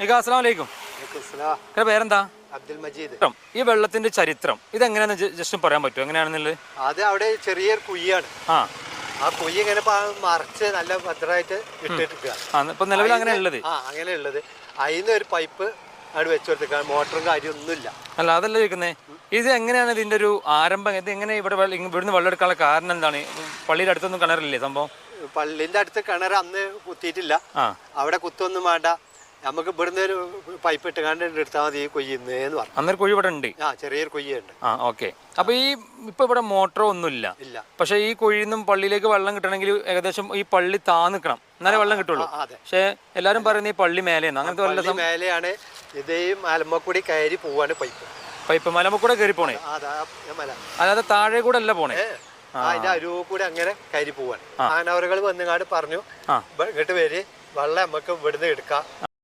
വലൈക്കും നിങ്ങളുടെ പേരെന്താ? അബ്ദുൽ മജീദ്. ഈ വെള്ളത്തിന്റെ ചരിത്രം ഇതെങ്ങനെയാന്ന് എങ്ങനെയാണ് ജസ്റ്റ് പറയാൻ പറ്റുമോ എങ്ങനെയാണെന്നുള്ളത്? അത് അവിടെ ചെറിയൊരു കുയ്യാണ് ആ. ആ കുയ്യ ഇങ്ങനെ മറിച്ച് നല്ല ഭദ്രമായിട്ട് ഇട്ടിട്ടിരിക്കുക നിലവിൽ അങ്ങനെ ഉള്ളത്? ആ അങ്ങനെ ഉള്ളത്. അതിന്ന് ഒരു പൈപ്പ് അവിടെ വെച്ചു കൊടുത്തിരിക്കുക മോട്ടറും കാര്യമൊന്നുമില്ല. അല്ല അതല്ല ചോദിക്കുന്നേ? ഇത് എങ്ങനെയാണ് ഇതിന്റെ ഒരു ആരംഭം? ഇത് എങ്ങനെ ഇവിടെ ഇവിടുന്ന് വെള്ളം എടുക്കാനുള്ള കാരണം എന്താണ്? പള്ളിയുടെ അടുത്തൊന്നും കിണറില്ലേ സംഭവം? പള്ളിന്റെ അടുത്ത് കിണർ അന്ന് കുത്തിയിട്ടില്ല. അവിടെ കുത്തൊന്നും വേണ്ട. നമുക്ക് ഇവിടുന്ന് ഒരു പൈപ്പ് ഇട്ട് കണ്ടിട്ട് എടുത്താൽ മതി കൊയ്യുന്നേന്ന് പറഞ്ഞു. അന്നൊരു കുഴി ഇവിടെ ഉണ്ട്? ആ ചെറിയൊരു കൊയ്യുണ്ട്. ആ ഓക്കെ അപ്പൊ ഈ ഇപ്പൊ ഇവിടെ മോട്ടറോ ഒന്നും ഇല്ല. പക്ഷെ ഈ കൊഴിന്നും പള്ളിയിലേക്ക് വെള്ളം കിട്ടണമെങ്കിൽ ഏകദേശം ഈ പള്ളി താ നിൽക്കണം എന്നാലേ വെള്ളം കിട്ടുള്ളൂ. പക്ഷെ എല്ലാരും പറയുന്നത് ഈ പള്ളി മേലെയാണ്. അങ്ങനത്തെ വല്ല പള്ളി മേലെയാണ് ഇതേ മലമ്മക്കൂടി കയറി പോവാണ് പൈപ്പ് പൈപ്പ് മലമ്മക്കൂടെ കയറി പോണേ? അല്ലാതെ താഴെ കൂടെ അല്ല പോണേ? അതിന്റെ അരുവ് കൂടെ അങ്ങനെ കയറി പോവാണ്. ആനവറുകൾ വന്നുകാട് പറഞ്ഞു ആ. "ഇബ- ഇങ്ങോട്ട് വരി വെള്ളം നമുക്ക് ഇവിടുന്ന് എടുക്കാം.